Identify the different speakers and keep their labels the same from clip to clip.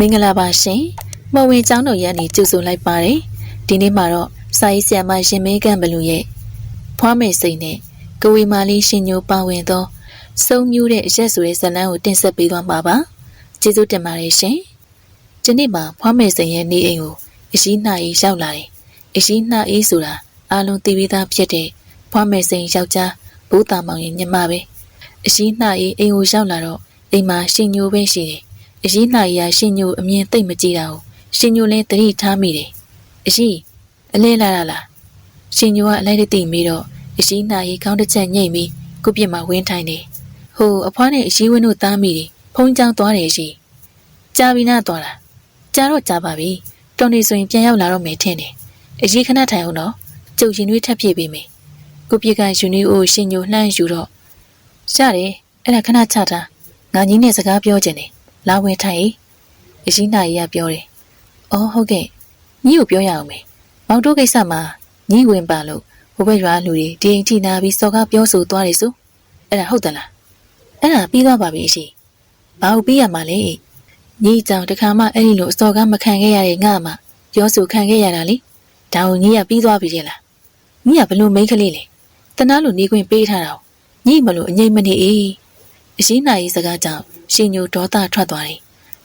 Speaker 1: မင်္ဂလာပါရှင်။မော်ဝင်ကျောင်းတော်ရန်နေကြိုဆိုလိုက်ပါတယ်။ဒီနေ့မှာတော့စာရေးဆရာမရှင်မင်းကန့်ဘလူရဲ့ဖွားမယ်စိတ်နဲ့ကဝေမာလေးရှင်ညိုပါဝင်သောစုံမြူးတဲ့ရက်ဆိုတဲ့ဇာတ်လမ်းကိုတင်ဆက်ပေးသွားမှာပါ။ကျေးဇူးတင်ပါတယ်ရှင်။ဒီနေ့မှာဖွားမယ်စိတ်ရဲ့နေအိမ်ကိုအရှိနှာအေးရောက်လာတယ်။အရှိနှာအေးဆိုတာအားလုံးသိပြီးသားဖြစ်တဲ့ဖွားမယ်စိတ်ယောက်ျားဘိုးတာမောင်ရဲ့ညီမပဲ။အရှိနှာအေးအိမ်ကိုရောက်လာတော့အိမ်မှာရှင်ညိုပဲရှိတယ်။ အရှိနှာအေးကရှင်ညိုအမြင်သိမ့်မကြည့်တာကိုရှင်ညိုလည်းသတိထားမိတယ်။အရှိအလဲလာတာလား။ရှင်ညိုကအလိုက်တသိမိတော့အရှိနှာအေးခေါင်းတစ်ချက်ညှိတ်ပြီးကုပြစ်မှာဝင်းထိုင်တယ်။ဟိုအဖွားနဲ့အရှိဝင်းတို့သားမိတယ်။ဖုံးချောင်းသွားတယ်ရှိ။ကြာပြီနာသွားတာ။ကြာတော့ကြာပါပြီ။တော်နေဆိုရင်ပြန်ရောက်လာတော့မယ်ထင်တယ်။အရှိခဏထိုင်အောင်တော့ကျုပ်ရင်တွေးထပ်ပြည့်ပေးမယ်။ကုပြစ်ကယူနီအိုရှင်ညိုလှမ်းယူတော့ရတယ်အဲ့ဒါခဏချတာငါကြီးနဲ့စကားပြောချင်တယ်။ လာဝင်ထိုင်။အရှိနှာအေးကပြောတယ်။အော်ဟုတ်ကဲ့။ညီကိုပြောရအောင်မယ်။မောင်တို့ကိစ္စမှာညီဝင်ပါလို့ဘိုးဘက်ရွာလူတွေဒီအိမ်ထိနာပြီးစော်ကားပြောဆိုသွားတယ်ဆိုအဲ့ဒါဟုတ်တယ်လားအဲ့ဒါပြီးသွားပါပြီအရှိဘာလို့ပြီးရမှာလဲညီကြောင့်တခါမှအဲ့ဒီလိုအစော်ကားမခံခဲ့ရတဲ့ငါမှပြောဆိုခံခဲ့ရတာလေဒါကိုညီကပြီးသွားပြီလေလားညီကဘလို့မိန်းကလေးလေတနာလို့နေခွင့်ပေးထားတာညီမလို့အငိမ့်မနေအေး အရှိနာကြီးစကားကြောင့်ရှင်ညိုဒေါသထွက်သွားတယ်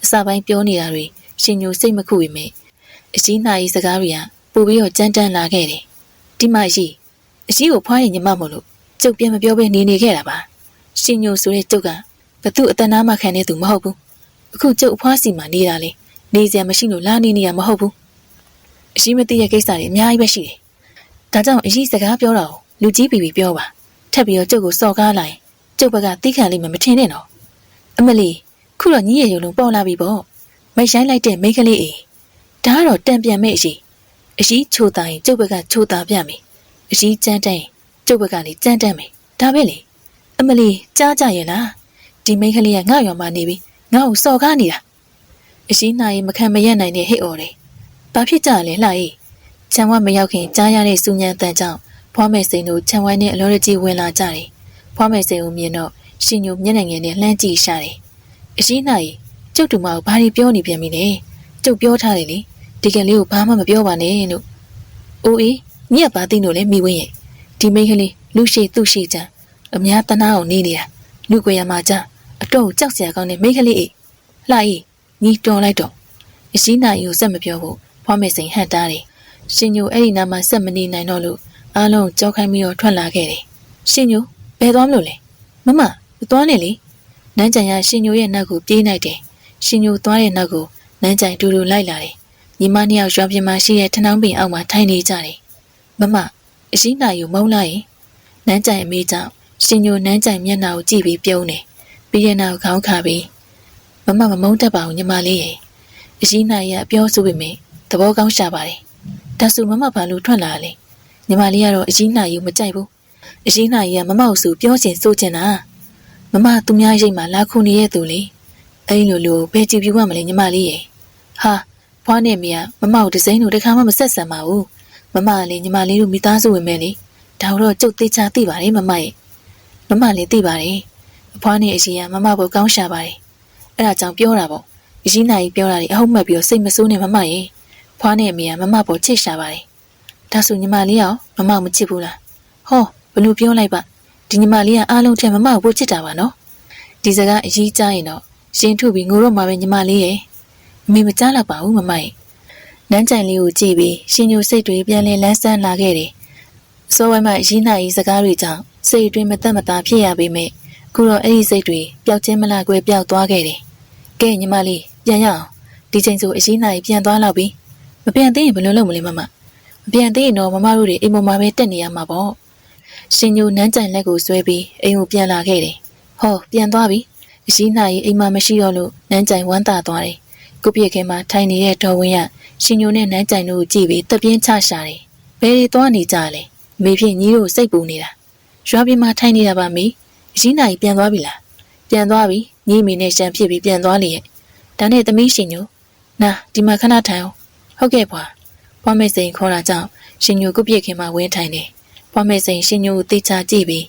Speaker 1: အစာပိုင်းပြောနေတာတွေရှင်ညိုစိတ်မခုပေမဲ့အရှိနာကြီးစကားတွေကပို့ပြီးတော့ကြမ်းတမ်းလာခဲ့တယ်ဒီမှရှိအရှိကိုဖွားရင်ညီမမို့လို့ကျုပ်ပြန်မပြောဘဲနေနေခဲ့တာပါရှင်ညိုဆိုတဲ့ကျုပ်ကဘသူအတနာမှခံနေသူမဟုတ်ဘူးအခုကျုပ်အဖွားစီမှာနေတာလေနေစရာမရှိလို့လာနေနေရမဟုတ်ဘူးအရှိမသိရဲ့ကိစ္စတွေအများကြီးပဲရှိတယ်ဒါကြောင့်အရှိစကားပြောတာကိုလူကြီးပြီပြီပြောပါထပ်ပြီးတော့ကျုပ်ကိုစော်ကားလိုက် ကျုပ်ဘက်ကတိခံလိမ့်မယ်မထင်နဲ့တော့အမလီခုတော့ညီရဲ့ရုံလုံးပေါ်လာပြီပေါ့မိတ်ဆိုင်လိုက်တဲ့မိန်းကလေးအေးဒါကတော့တံပြန်မဲ့အရှိအရှိချိုတာရင်ကျုပ်ဘက်ကချိုတာပြမယ်အရှိကြမ်းတမ်းရင်ကျုပ်ဘက်ကလည်းကြမ်းတမ်းမယ်ဒါပဲလေအမလီကြားကြရဲ့လားဒီမိန်းကလေးကငါ့ရွာမှာနေပြီးငါ့ကိုစော်ကားနေတာအရှိနာရီမခံမရက်နိုင်တဲ့ဟိတ်အော်တယ်ဘာဖြစ်ကြလဲလှအေးချံဝမရောက်ခင်ကြားရတဲ့စူညံတန်ကြောင့်ဖွားမယ်စိန်တို့ခြံဝိုင်းနဲ့အလောရကြီးဝင်လာကြတယ် ဖွားမယ်စိန်ကိုမြင်တော့ရှင်ညိုမျက်နှာငယ်နဲ့လှမ်းကြည့်ရှာတယ်အရှိနာရီကျုပ်တို့မကိုဘာတွေပြောနေပြန်ပြီလဲကျုပ်ပြောထားတယ်လေဒီကလေးကိုဘာမှမပြောပါနဲ့လို့အိုးအေးညက်ပါသိလို့လဲမိဝင်းရဲ့ဒီမိန်းကလေးလူရှိသူ့ရှိချမ်းအများတနာအောင်နေနေတာလူကွေရမှာကြအတော့ကြောက်စရာကောင်းတဲ့မိန်းကလေးအေးလှအေးညီတော်လိုက်တော့အရှိနာရီကိုစက်မပြောဘူးဖွားမယ်စိန်ဟန်တားတယ်ရှင်ညိုအဲ့ဒီနားမှာစက်မနေနိုင်တော့လို့အားလုံးကြောက်ခိုင်းပြီးတော့ထွက်လာခဲ့တယ်ရှင်ညို ဘယ်သွားမလို့လဲမမမသွားနဲ့လေနန်းကြံရရှင်ညိုရဲ့နောက်ကိုပြေးလိုက်တယ်ရှင်ညိုသွားတဲ့နောက်ကိုနန်းကြံတူတူလိုက်လာတယ်ညီမနှစ်ယောက်ရွာပြင်မှာရှိတဲ့ထနောင်းပင်အောက်မှာထိုင်နေကြတယ်မမအရှိနာယူမုန်းလိုက်ရင်နန်းကြံအမေကြောင့်ရှင်ညိုနန်းကြံမျက်နှာကိုကြည့်ပြီးပြုံးတယ်ပြီးရဲ့နောက်ခေါင်းခါပြီးမမမမုန်းတတ်ပါဘူးညီမလေးရဲ့အရှိနာရပြောဆိုပေမဲ့သဘောကောင်းရှာပါတယ်ဒါဆိုမမဘာလို့ထွက်လာလဲညီမလေးကတော့အရှိနာယူမကြိုက်ဘူး အရှိနာကြီးကမမအုပ်စုပြောချင်ဆိုချင်တာမမသူများရိတ်မှာလာခုနေရဲ့သူလေအဲ့လိုလိုဘယ်ကြည့်ပြူရမလဲညီမလေးရဲ့ဟာဖွားနဲ့မရမမကိုဒစိမ့်တို့တခါမှမဆက်ဆံပါဘူးမမကလည်းညီမလေးတို့မိသားစုဝင်မဲ့လေဒါတော့ကြုတ်သေးချာသိပါတယ်မမရဲ့မမလည်းသိပါတယ်အဖွားနဲ့အရှိကမမကိုကောင်းရှာပါတယ်အဲ့ဒါကြောင့်ပြောတာပေါ့အရှိနာကြီးပြောတာလေအဟုတ်မှတ်ပြီးတော့စိတ်မဆိုးနဲ့မမရဲ့ဖွားနဲ့အမေကမမပေါ်ချစ်ရှာပါတယ်ဒါဆိုညီမလေးရောမမမချစ်ဘူးလားဟော ဘလို့ပြောလိုက်ပါဒီညီမလေးကအားလုံးထက်မမကိုပိုချစ်တာပါနော်ဒီစကားအကြီးကြားရင်တော့ရှင်ထုပြီးငိုတော့မှာပဲညီမလေးရဲ့အမေမကြားတော့ပါဘူးမမရဲ့နန်းကြိုင်လေးကိုကြည့်ပြီးရှင်ညိုစိတ်တွေပြန်လဲလန်းဆန်းလာခဲ့တယ်အစိုးဝိုင်းမှာရင်းနာရေးစကားတွေကြောင့်စိတ်အတွင်းမသက်မသာဖြစ်ရပေမဲ့အခုတော့အဲ့ဒီစိတ်တွေပျောက်ချင်းမလားကွယ်ပျောက်သွားခဲ့တယ်ကဲညီမလေးပြန်ရအောင်ဒီချိန်ဆိုအရင်းနာရေးပြန်သွားလောက်ပြီမပြန်သေးရင်ဘယ်လိုလုပ်မလဲမမမပြန်သေးရင်တော့မမတို့တွေအိမ်ပေါ်မှာပဲတက်နေရမှာပေါ့ ရှင်ညိုနန်းကြိုင်လက်ကိုဆွဲပြီးအိမ်ကိုပြန်လာခဲ့တယ်ဟောပြန်သွားပြီအရှိနာကြီးအိမ်မှာမရှိတော့လို့နန်းကြိုင်ဝမ်းသာသွားတယ်ကုပြည့်ခဲမှာထိုင်နေတဲ့တော်ဝင်းရရှင်ညိုနဲ့နန်းကြိုင်တို့ကိုကြည့်ပြီးတပြင်းချရှာတယ်ဘယ်တွေသွားနေကြလဲမေဖြစ်ညီတို့စိတ်ပူနေတာရွာပြင်မှာထိုင်နေတာပါမေအရှိနာကြီးပြန်သွားပြီလားပြန်သွားပြီညီမိနဲ့ရှံဖြစ်ပြီးပြန်သွားလေရဲ့ဒါနဲ့သမီးရှင်ညိုနာဒီမှာခဏထိုင်အောင်ဟုတ်ကဲ့ဘွာဘွားမေစိန်ခေါ်တာကြောင့်ရှင်ညိုကုပြည့်ခင်မှာဝင်းထိုင်တယ် ဘွားမေစိန်ရှင်ညိုကိုတေချာကြည့်ပြီး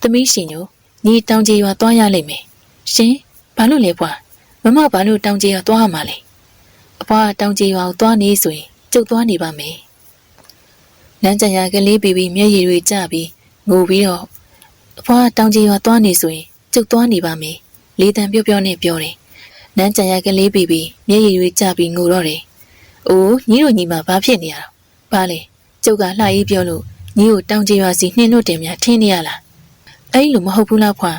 Speaker 1: သမီးရှင်ညိုညီတောင်ကြီးရွာသွားရလိမ့်မယ်ရှင်ဘာလို့လဲဘွာမမဘာလို့တောင်ကြီးရွာသွားရမှာလဲအဖွားတောင်ကြီးရွာကိုသွားနေဆိုရင်ကျုပ်သွားနေပါမယ်လမ်းကြံရကလေးပြီးပြီးမျက်ရည်တွေကျပြီးငိုပြီးတော့အဖွားတောင်ကြီးရွာသွားနေဆိုရင်ကျုပ်သွားနေပါမယ်လေးတန်ပြော့ပြော့နဲ့ပြောတယ်လမ်းကြံရကလေးပြီးပြီးမျက်ရည်တွေကျပြီးငိုတော့တယ်အိုးညီတို့ညီမဘာဖြစ်နေရတော့ဘာလဲကျုပ်ကလှအေးပြောလို့ ညီကိုတောင်ကြီးရွာစီနှင်းလို့တင်များထင်းနေရလားအဲ့လိုမဟုတ်ဘူးလားဖွာ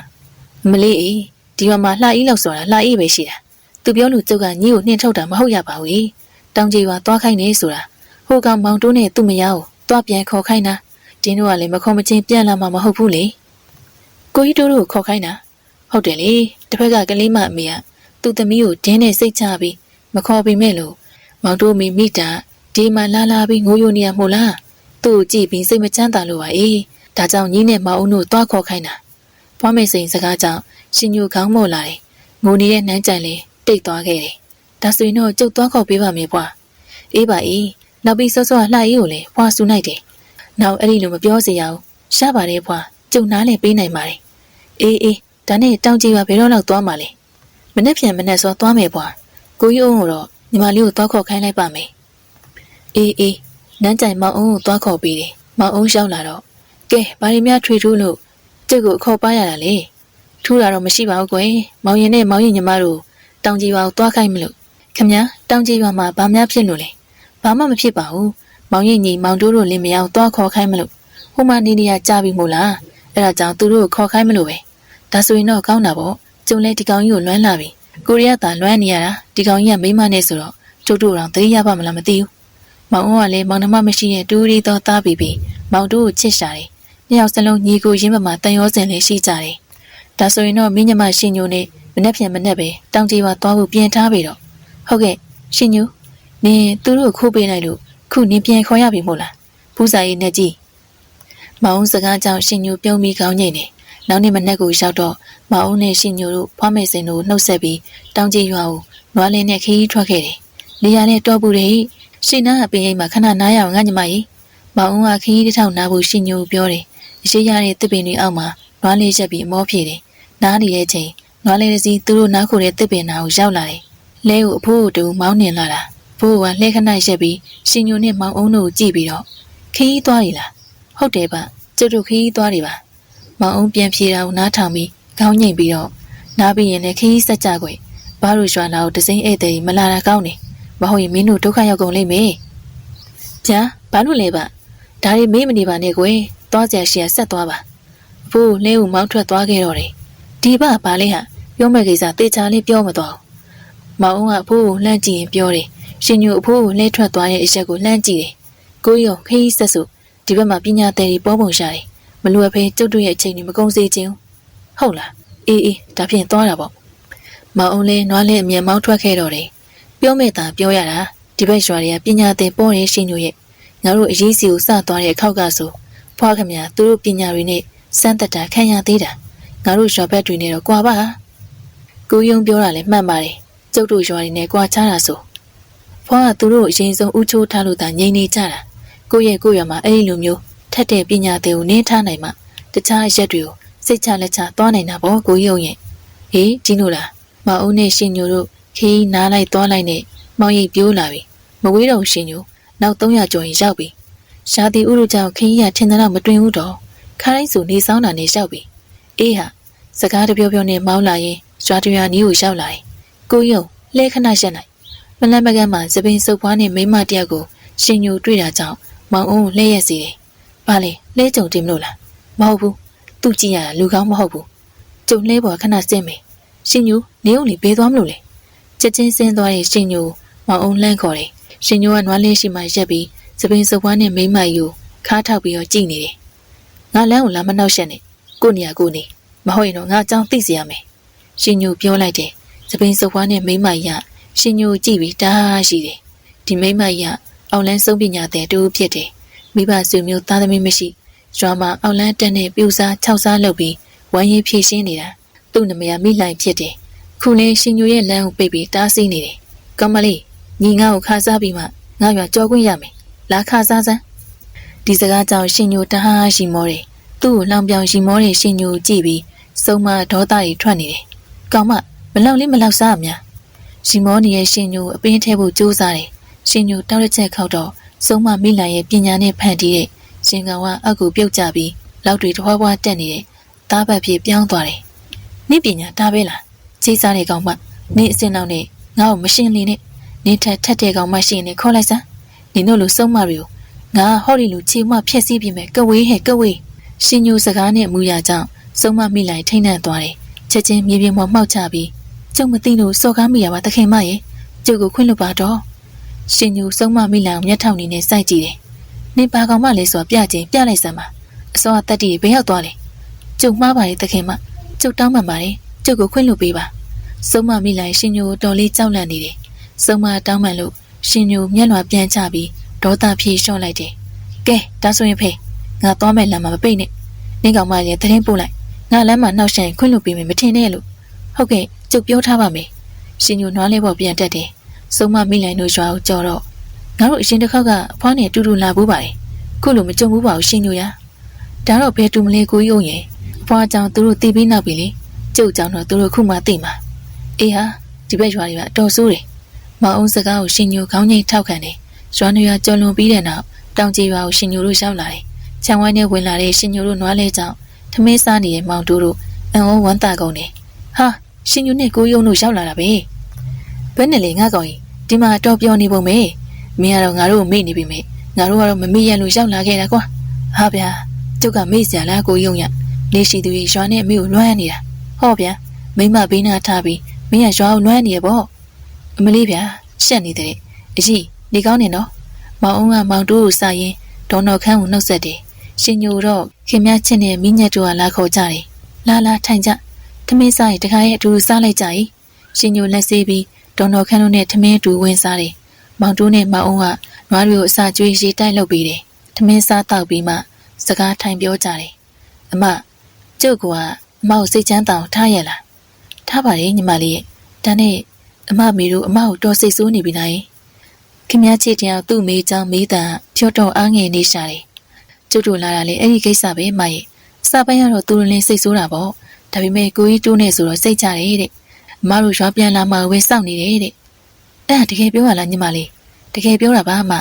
Speaker 1: မလေးအေးဒီမှာမှလှအေးလောက်ဆိုတာလှအေးပဲရှိတာသူပြောလို့ကျုပ်ကညီကိုနှင်းထုတ်တာမဟုတ်ရပါဘူးတောင်ကြီးရွာသွားခိုင်းနေဆိုတာဟိုကောင်မောင်တိုးနဲ့သူ့မယားကိုသွားပြန်ခေါ်ခိုင်းတာတင်းတို့ကလည်းမခေါ်မချင်းပြန်လာမှာမဟုတ်ဘူးလေကိုကြီးတို့တို့ခေါ်ခိုင်းတာဟုတ်တယ်လေတစ်ဖက်ကကလေးမအမေကသူ့သမီးကိုဒင်းနဲ့စိတ်ချပြီးမခေါ်ပေမဲ့လို့မောင်တိုးမီမိတာဒီမှာလာလာပြီးငိုယိုနေရမို့လား သူ့ကိုကြည့်ပြီးစိတ်မချမ်းသာလို့ပါအေးဒါကြောင့်ညီနဲ့မောင်အုံတို့သွားခေါ်ခိုင်းတာဖွားမေစိန်စကားကြောင့်ရှင်ညိုခေါင်းမော့လာတယ်ငိုနေတဲ့နန်းကြိုင်လေးတိတ်သွားခဲ့တယ်ဒါဆိုရင်တော့ကျုပ်သွားခေါ်ပေးပါမယ်ဖွာအေးပါအေးနောက်ပြီးစောစောလှအေးကိုလည်းဖွာဆူလိုက်တယ်နောက်အဲ့ဒီလိုမပြောစေရအောင်ရှားပါတယ်ဖွာကျုံနားလည်းပေးနိုင်ပါတယ်အေးအေးဒါနဲ့တောင်ကြီးကဘယ်တော့လောက်သွားမှာလဲမနေ့ပြန်မနေ့စောသွားမယ်ဖွာကိုကြီးအောင်ကိုတော့ညီမလေးကိုသွားခေါ်ခိုင်းလိုက်ပါမယ်အေးအေး နန်းကြိုင်မောင်အောင်ကိုသွားခေါ်ပေးတယ်မောင်အောင်ရောက်လာတော့ကဲဘာတွေများထွေထူးလို့ကျုပ်ကိုခေါ်ပါရတာလေထူးတာတော့မရှိပါဘူးကွယ်မောင်ရင်နဲ့မောင်ရင်ညီမတို့တောင်ကြီးရွာကိုသွားခိုင်းမလို့ခမညာတောင်ကြီးရွာမှာဘာများဖြစ်လို့လဲဘာမှမဖြစ်ပါဘူးမောင်ရင်ညီမောင်တို့တို့လင်းမရောက်သွားခေါ်ခိုင်းမလို့ဟိုမှာနေနေရကြပြီမို့လားအဲ့ဒါကြောင့်သူတို့ကိုခေါ်ခိုင်းမလို့ပဲဒါဆိုရင်တော့ကောင်းတာပေါ့ကျုံလဲဒီကောင်ကြီးကိုလွမ်းလာပြီကိုရီးယားသားလွမ်းနေရတာဒီကောင်ကြီးကမိမနဲ့ဆိုတော့ကျုပ်တို့တော့သတိရပါမလားမသိဘူး မောင်အောင်ကလည်းမောင်နှမမရှိရဲ့တူရီတော့သားပြီးပြီးမောင်တို့ကိုချစ်ရှာတယ်နှစ်ယောက်စလုံးညီကိုရင်းပမာတန်ရောစင်လေးရှိကြတယ်ဒါဆိုရင်တော့မိညမရှင်ညိုနဲ့မနေ့ပြန်မနေ့ပဲတောင်ကြီးပါသွားဖို့ပြင်ထားပြီတော့ဟုတ်ကဲ့ရှင်ညိုနင်သူတို့ခိုးပေးလိုက်လို့ခုနင်ပြန်ခေါ်ရပြီမို့လားဖူးစာရေးနဲ့ကြည့်မောင်စကားကြောင့်ရှင်ညိုပြုံးပြီးကောင်းငိမ့်နေနောက်နေ့မနေ့ကိုရောက်တော့မောင်နဲ့ရှင်ညိုတို့ဖွားမေစင်တို့နှုတ်ဆက်ပြီးတောင်ကြီးရွာကိုနွားလင်းနဲ့ခရီးထွက်ခဲ့တယ်နေရာနဲ့တော့ပူတယ် ရှင်နာအပင်အိမ်မှာခဏနားရအောင်ငါညီမကြီးမောင်ကခရီးတစ်ထောင်နားဖို့ရှင်ညိုပြောတယ်အရှိရတဲ့တစ်ပင်တွေအောက်မှာနွားလေးရက်ပြီးအမောပြေတယ်နားနေတဲ့ချိန်နွားလေးတစ်စီးသူတို့နားခိုတဲ့တစ်ပင်နာကိုရောက်လာတယ်လဲကိုအဖိုးကိုတူမောင်းနှင်လာတာဘိုးကလှဲခဏရက်ပြီးရှင်ညိုနဲ့မောင်အုံးတို့ကိုကြည့်ပြီးတော့ခရီးသွားရလားဟုတ်တယ်ဗျကျုပ်တို့ခရီးသွားတယ်ပါမောင်အုံးပြန်ပြေတာကိုနားထောင်ပြီးခေါင်းငိမ့်ပြီးတော့နားပြီးရင်လည်းခရီးဆက်ကြွယ်ဘာလို့ရွာလာကိုတစိမ့်ဧည့်သည်မလာတာကောင်းနေ မဟုတ်ရင်မင်းတို့ဒုက္ခရောက်ကုန်လိမ့်မယ်ဗျာဘာလို့လဲဗျဒါတွေမေးမနေပါနဲ့ကွယ်သွားကြရှီရဆက်သွားပါအဖိုးလဲကိုမောင်းထွက်သွားခဲ့တော့တယ်ဒီဘဘာလဲဟာပြောမဲ့ကိစ္စတေချာလေးပြောမသွားဘူးမောင်ကအဖိုးကိုလှမ်းကြည့်ရင်ပြောတယ်ရှင်ညိုအဖိုးကိုလှဲထွက်သွားတဲ့အချက်ကိုလှမ်းကြည့်တယ်ကိုရောခရီးဆက်စုဒီဘက်မှာပညာသည်တွေပေါ်ပုံရှာတယ်မလွယ်ဖဲကျုပ်တို့ရဲ့အချိန်တွေမကုန်စေခြင်းဟုတ်လားအေးအေးဒါဖြင့်သွားတာပေါ့မောင်အောင်လဲနွားလဲအမြန်မောင်းထွက်ခဲ့တော့တယ် ပြောမဲ့တာပြောရတာဒီဘက်ရွာတွေကပညာသည်ပေါ်တဲ့ရှင်ညိုရဲ့ငါတို့အရေးစီကိုစသွားတဲ့ခောက်ကဆိုဖွားခမသူတို့ပညာတွေနဲ့စမ်းသက်တာခံရသေးတာငါတို့ရွာဘက်တွေနဲ့တော့ကြွာပါကိုယုံပြောတာလည်းမှန်ပါတယ်ကျုပ်တို့ရွာတွေနဲ့ကြွာချတာဆိုဖွားကသူတို့အရင်ဆုံးဥချိုးထားလို့သာငြိမ်နေကြတာကိုရဲ့ကိုရွာမှာအဲ့ဒီလိုမျိုးထက်တဲ့ပညာတွေကိုနင်းထားနိုင်မှတခြားရက်တွေကိုစိတ်ချလက်ချသွားနိုင်တာပေါ့ကိုယုံရဲ့ဟေးဒီလိုလားမအုံးနဲ့ရှင်ညိုတို့ ခီးနားလိုက်သွားလိုက်နဲ့မောင်ရိပ်ပြိုးလာပြီမဝေးတော့ရှင်ညိုနောက်300ကျော်ရင်ရောက်ပြီရှားတီဥရုကြောင့်ခင်းကြီးကထင်သလောက်မတွင်ဘူးတော့ခါတိုင်းဆိုနေဆောင်တာနေရောက်ပြီအေးဟာစကားတပြောပြောနဲ့မောင်းလာရင်ရွာတရွာနီးကိုရောက်လာရင်ကိုယုံလဲခဏရက်နိုင်မလန့်မကန်းမှာသပင်စုပ်ပွားနဲ့မိမတယောက်ကိုရှင်ညိုတွေ့တာကြောင့်မောင်အုံးလှဲရက်စီတယ်။ဘာလဲလဲကြုံတင်မလို့လား။မဟုတ်ဘူး။သူ့ကြည့်ရတာလူကောင်းမဟုတ်ဘူး။ကြုံလဲပေါ်ခဏစင်းမယ်။ရှင်ညိုနေုံလေးဘေးသွားမလို့လေ။ ချက်ချင်းစင်းသွားတဲ့ရှင်ညိုမောင်အုံးလှမ်းခေါ်တယ်။ရှင်ညိုကနွားလေးရှိမှရက်ပြီးသပင်စုပ်ပွားနဲ့မိမယူခါထောက်ပြီးတော့ကြည့်နေတယ်။ငါလမ်းကိုလာမနှောက်ရှက်နဲ့။ကိုနေရကိုနေမဟုတ်ရင်တော့ငါအကြောင်းသိစေရမယ်။ရှင်ညိုပြောလိုက်တယ်။သပင်စုပ်ပွားနဲ့မိမရရှင်ညိုကြည့်ပြီးတားရှိတယ်။ဒီမိမရအောင်လန်းဆုံးပညာတဲ့တူဖြစ်တယ်။မိဘဆွေမျိုးသားသမီးမရှိရွာမှာအောင်လန်းတက်နဲ့ပြူစားခြောက်စားလုပ်ပြီးဝမ်းရေးဖြည့်ရှင်းနေတာသူ့နမယာမိလိုက်ဖြစ်တယ်။ ခုလဲရှင်ညိုရဲ့လမ်းကိုပိတ်ပြီးတားဆီးနေတယ်။ကမလေးညီငါ့ကိုခါစားပြီးမှငါရွာကြောခွင့်ရမယ်။လာခါစားစမ်းဒီစကားကြောင့်ရှင်ညိုတဟားရှိမောတယ်။သူ့ကိုလောင်ပြောင်ရှိမောတဲ့ရှင်ညိုကြည့်ပြီးစုံမဒေါသတွေထွက်နေတယ်။ကောင်မမလောက်လေးမလောက်စားအများရှင်မောနီရဲ့ရှင်ညိုအပင်းထဲဖို့ကြိုးစားတယ်ရှင်ညိုတောက်တစ်ချက်ခောက်တော့စုံမမိလန်ရဲ့ပညာနဲ့ဖန်တီးတဲ့ရှင်ကောင်ကအကူပြုတ်ကြပြီးလောက်တွေထွားထွားတက်နေတဲ့သားဘက်ပြေပြောင်းသွားတယ်နိပညာဒါပဲလား ခြေစားတဲ့ကောင်မနေအစင်နောက်နဲ့ငါ့ကိုမရှင်းလင်းနဲ့နေထက်ထက်တဲ့ကောင်မရှိရင်ခေါ်လိုက်စမ်းနင်တို့လိုစုံမတွေကိုငါဟော်ဒီလိုခြေမဖြက်စီးပြမယ်ကဝေးဟဲ့ကဝေးရှင်ညိုစကားနဲ့အမူအရာကြောင့်စုံမမိလိုက်ထိမ့်နှံ့သွားတယ်ချက်ချင်းမြေပြင်ပေါ်မှောက်ချပြီးကျုပ်မသိလို့စော်ကားမိရပါတခင်မရဲ့ကျုပ်ကိုခွင့်လွှတ်ပါတော့ရှင်ညိုစုံမမိလိုက်မျက်ထောင်နေနဲ့စိုက်ကြည့်တယ်နင်ဘာကောင်မလဲဆိုတော့ပြချင်းပြလိုက်စမ်းပါအစောကတက်တီဘယ်ရောက်သွားလဲကျုပ်မှားပါရဲ့တခင်မကျုပ်တောင်းပန်ပါတယ် ကျုပ်ကိုခွင့်လွှတ်ပေးပါစုံမမိလိုက်ရှင်ညိုတော်လေးကြောက်လန့်နေတယ်စုံမတောင်းပန်လို့ရှင်ညိုမျက်လွှာပြန်ချပြီးဒေါသဖြေလျှော့လိုက်တယ်ကဲဒါဆိုရင်ဖေငါသွားမဲ့လမ်းမှာမပိတ်နဲ့နင့်ကောင်မလည်းသတင်းပို့လိုက်ငါလမ်းမှာနှောက်ရှက်ခွင့်လွှတ်ပေးမယ်မထင်နဲ့လို့ဟုတ်ကဲ့ကျုပ်ပြောထားပါမယ်ရှင်ညိုနွားလေးပေါ်ပြန်တက်တယ်စုံမမိလိုက်တို့ရွာကိုကြော်တော့ငါတို့အရှင်တစ်ခေါက်ကအဖွားနဲ့တူတူလာဘူးပါတယ်ခုလိုမကြုံဘူးပါဘူးရှင်ညိုရဒါတော့ဘယ်တူမလဲကိုကြီးအောင်ရဲ့အဖွားကြောင့်သူတို့တီးပြီးနောက်ပြီလေ ကျုပ်ကြောင့်တော့သူတို့ခုမှသိမှာအေးဟာဒီဘက်ရွာတွေကအတော်ဆိုးတယ်မအောင်စကားကိုရှင်ညိုခေါင်းငိတ်ထောက်ခံတယ်ရွာနေရွာကြော်လွန်ပြီးတဲ့နောက်တောင်ကြီးရွာကိုရှင်ညိုတို့ရောက်လာတယ်ခြံဝိုင်းနဲ့ဝင်လာတဲ့ရှင်ညိုတို့နွားလဲကြောင့်ထမင်းစားနေတဲ့မောင်တို့တို့အံ့ဩဝမ်းသာကုန်တယ်ဟာရှင်ညိုနဲ့ကိုယုံတို့ရောက်လာတာပဲဘယ်နဲ့လဲငါကောင်ကြီးဒီမှာတော့ပြောနေပုံပဲမင်းကတော့ငါတို့ကိုမေ့နေပြီမေငါတို့ကတော့မမေ့ရလို့ရောက်လာခဲ့တာကွာဟာဗျာကျုပ်ကမေ့စရာလားကိုယုံရနေရှိသူကြီးရွာနဲ့အမေကိုလွှမ်းနေတာ ဟောဗျာမိမဘေးနာထားပြီးမင်းကရွာကိုလွှမ်းနေရပေါ့အမလေးဗျာရှက်နေတဲ့အကြီးနေကောင်းနေနော်မောင်အောင်ကမောင်တို့ကိုစရင်ဒေါ်တော်ခန်းကိုနှုတ်ဆက်တယ်ရှင်ညိုတော့ခင်မချစ်နဲ့မိညက်တို့ကလာခေါ်ကြတယ်လာလာထိုင်ကြထမင်းစားရင်တခါရဲ့အတူတူစားလိုက်ကြ၏ရှင်ညိုလက်ဆေးပြီးဒေါ်တော်ခန်းတို့နဲ့ထမင်းအတူဝင်စားတယ်မောင်တို့နဲ့မောင်အောင်ကနွားတွေကိုအစာကျွေးရေးတိုက်လုပ်ပြီးတယ်ထမင်းစားတောက်ပြီးမှစကားထိုင်ပြောကြတယ်အမကျုပ်က အမကိုစိတ်ချမ်းတောင်ထားရလားထားပါလေညီမလေးရဲ့ဒါနဲ့အမမေတို့အမကိုတော်စိတ်ဆိုးနေပြီလားခင်ဗျားချစ်တရားသူ့မေးချောင်းမေးတာဖြော့တော့အားငယ်နေရှာတယ်ကျုပ်တို့လာတာလေအဲ့ဒီကိစ္စပဲမရဲ့စပိုင်းကတော့သူတို့လည်းစိတ်ဆိုးတာပေါ့ဒါပေမဲ့ကိုကြီးတိုးနေဆိုတော့စိတ်ကြတယ်တဲ့အမတို့ရွာပြန်လာမှဝဲစောင့်နေတယ်တဲ့အဲ့ဒါတကယ်ပြောရလားညီမလေးတကယ်ပြောတာပါအမ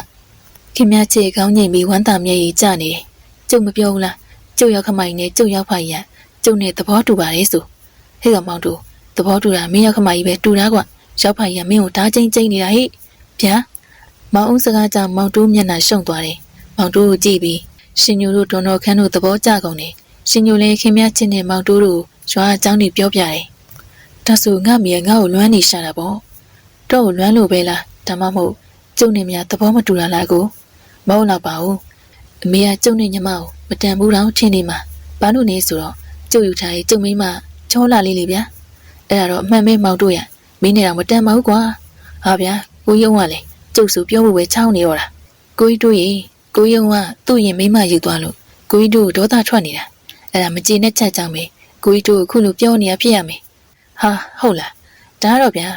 Speaker 1: ခင်ဗျားချစ်ကောင်းညင်ပြီးဝမ်းသာမျက်ရည်ကျနေတယ်ကျုပ်မပြောဘူးလားကျုပ်ရောက်ခမိုင်နဲ့ကျုပ်ရောက်ဖိုင်ရ ကျုပ်နဲ့သဘောတူပါတယ်ဆိုဟဲ့ကောင်မောင်တို့သဘောတူတာမင်းရောက်ခမိုင်ကြီးပဲတူတာကွရောက်ဖိုင်ရမင်းကိုဓာချင်းချင်းနေတာဟိဗျာမောင်ဦးစကားကြောင့်မောင်တိုးမျက်နှာရှုံသွားတယ်မောင်တိုးကိုကြည့်ပြီးရှင်ညိုတို့တွန်တော်ခန်းတို့သဘောကျကုန်တယ်ရှင်ညိုလည်းခင်ဗျားချင်းနဲ့မောင်တိုးတို့ရွာအကြောင်းတွေပြောပြတယ်ဒါဆိုငါမီးငါ့ကိုလွမ်းနေရှာတာပေါ့တော့ကိုလွမ်းလို့ပဲလားဒါမှမဟုတ်ကျုံနေမြသဘောမတူတာလားကိုမဟုတ်တော့ပါဘူးအမေကကျုံနေညမကိုမတန်ဘူးတော့ထင်နေမှာဘာလို့နေဆိုတော့ ကျုပ်ယူထားရေးကျုံမင်းမချောလာလေးလေးဗျာအဲ့ဒါတော့အမှန်ပဲမောင်တို့ရမင်းနဲ့တော့မတန်ပါဘူးကွာဟာဗျာကိုယုံကလည်းကျုပ်ဆိုပြောဖို့ပဲချောင်းနေတော့တာကိုကြီးတို့ရေကိုယုံကသူ့ရင်မိမယူသွားလို့ကိုကြီးတို့ဒေါသထွက်နေတာအဲ့ဒါမကြည်နဲ့ချက်ကြောင်ပဲကိုကြီးတို့အခုလိုပြောနေရဖြစ်ရမယ်ဟာဟုတ်လားဒါတော့ဗျာ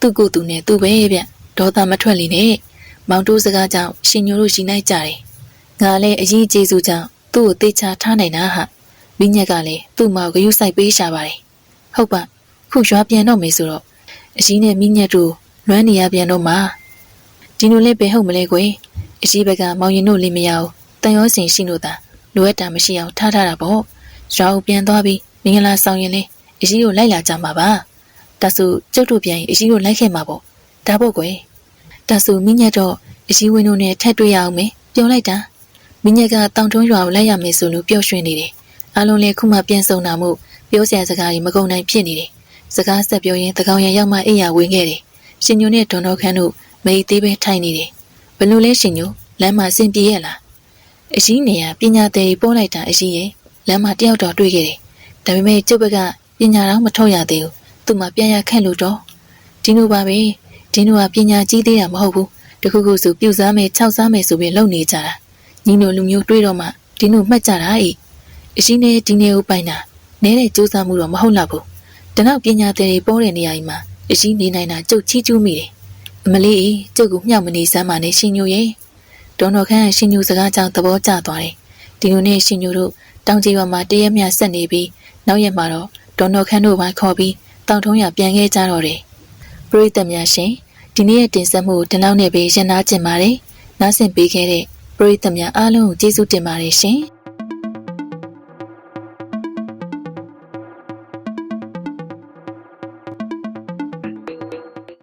Speaker 1: သူ့ကိုယ်သူနဲ့သူ့ပဲဗျဒေါသမထွက်လေနဲ့မောင်တိုးစကားကြောင့်ရှင်ညိုတို့ရှင်လိုက်ကြတယ်ငါလည်းအကြီးကျေးဇူးကြောင့်သူ့ကိုတေချာထားနိုင်တာဟာ မိညက်ကလည်းသူ့မောင်ဂယုဆိုင်ပေးရှာပါတယ်ဟုတ်ပါခုရွာပြန်တော့မယ်ဆိုတော့အကြီးနဲ့မိညက်တို့လွမ်းနေရပြန်တော့မှာဒီလိုလေးပဲဟုတ်မလဲကွယ်အကြီးဘက်ကမောင်ရင်တို့လေးမရအောင်တန်ရောစင်ရှိလို့သာလိုအပ်တာမရှိအောင်ထားထားတာပေါ့ရွာကိုပြန်သွားပြီးမင်္ဂလာဆောင်ရင်လေအကြီးကိုလိုက်လာကြမှာပါဒါဆိုကျုပ်တို့ပြန်ရင်အကြီးကိုလိုက်ခဲ့မှာပေါ့ဒါပေါ့ကွယ်ဒါဆိုမိညက်တော့အကြီးဝင်းတို့နဲ့ထက်တွေ့ရအောင်မယ်ပြောလိုက်တာမိညက်ကတောင်တွန်းရွာကိုလိုက်ရမယ်ဆိုလို့ပျော်ရွှင်နေတယ် အလုံးလေးခုမှပြန်ဆုံတာမို့ပြောစရာစကားတွေမကုန်နိုင်ဖြစ်နေတယ်စကားဆက်ပြောရင်တကောင်ရရောက်မှအိယာဝင်ခဲ့တယ်ရှင်ညိုနဲ့ဒွန်တော်ခန်းတို့မေးသေးပဲထိုင်နေတယ်ဘလို့လဲရှင်ညိုလမ်းမှာဆင်ပြေရဲ့လားအကြီးနေရပညာသေးပို့လိုက်တာအကြီးရဲ့လမ်းမှာတယောက်တော့တွေ့ခဲ့တယ်ဒါပေမဲ့ကျုပ်ဘက်ကပညာတော့မထုတ်ရသေးဘူးသူ့မှာပြန်ရခက်လို့တော့ဒီလိုပါပဲဒီလိုကပညာကြီးသေးတာမဟုတ်ဘူးတခုခုဆိုပြုတ်စားမယ်ခြောက်စားမယ်ဆိုပြီးလုပ်နေကြတာညီတို့လူမျိုးတွေးတော့မှဒီလိုမှတ်ကြတာ အေးအရှင်နဲ့ဒီနေကိုပိုင်တာနဲတဲ့စူးစမ်းမှုတော့မဟုတ်တော့ဘူးတနောက်ပညာသည်တွေပေါ်တဲ့နေရာကြီးမှာအရှင်နေနိုင်တာကြုတ်ချီးကျူးမိတယ်အမလေးကျုပ်ကမြောက်မနေစမ်းပါနဲ့ရှင်ညိုရဲ့ဒေါ်တော်ခန့်ရှင်ညိုစကားကြောင့်သဘောကျသွားတယ်ဒီလိုနဲ့ရှင်ညိုတို့တောင်ကြီးရွာမှာတရက်မြဆက်နေပြီးနောက်ရက်မှာတော့ဒေါ်တော်ခန့်တို့ပါခေါ်ပြီးတောင်ထုံးရပြန်ခဲ့ကြတော့တယ်ပရိသတ်များရှင်ဒီနေ့ရဲ့တင်ဆက်မှုကိုဒီနောက်နဲ့ပဲရန်နာကျင်ပါတယ်နားဆင်ပေးခဲ့တဲ့ပရိသတ်များအားလုံးကိုကျေးဇူးတင်ပါတယ်ရှင်